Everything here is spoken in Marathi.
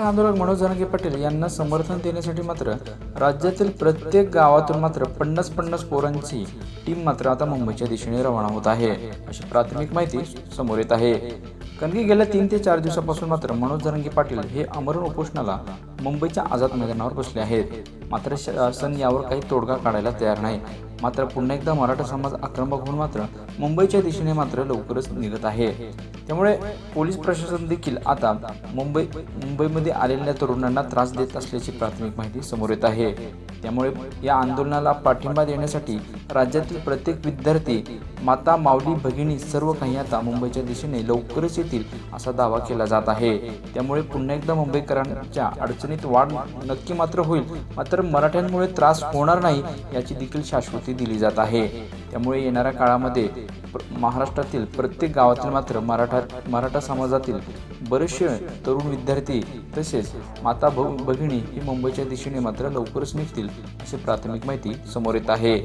आंदोलक मनोज जानकी पाटील यांना समर्थन देण्यासाठी मात्र राज्यातील प्रत्येक गावातून मात्र पन्नास पन्नास पोरांची टीम मात्र आता मुंबईच्या दिशेने रवाना होत आहे अशी प्राथमिक माहिती समोर येत आहे. कारण की गेल्या तीन ते चार दिवसापासून मात्र मनोज जरंगी पाटील हे अमरण उपोषणाला मुंबईच्या आझाद मैदानावर बसले आहेत. मात्र शासन यावर काही तोडगा काढायला तयार नाही. मात्र पुन्हा एकदा मराठा समाज आक्रमक होऊन मात्र मुंबईच्या दिशेने मात्र लवकरच निघत आहे. त्यामुळे पोलीस प्रशासन देखील आता मुंबई मुंबईमध्ये आलेल्या तरुणांना त्रास देत असल्याची प्राथमिक माहिती समोर येत आहे. त्यामुळे या आंदोलनाला पाठिंबा देण्यासाठी राज्यातील प्रत्येक विद्यार्थी माता माऊली भगिनी सर्व काही आता मुंबईच्या दिशेने लवकरच येतील असा दावा केला जात आहे. त्यामुळे पुन्हा एकदा मुंबईकरांच्या अडचणीत वाढ नक्की मात्र होईल मात्र मराठ्यांमुळे त्रास होणार नाही याची देखील शाश्वती दिली जात आहे. त्यामुळे येणाऱ्या काळामध्ये महाराष्ट्रातील प्रत्येक गावातील मात्र मराठा मराठा समाजातील बरेचसे तरुण विद्यार्थी तसेच माता भ भगिनी ही मुंबईच्या दिशेने मात्र लवकरच निघतील अशी प्राथमिक माहिती समोर येत आहे.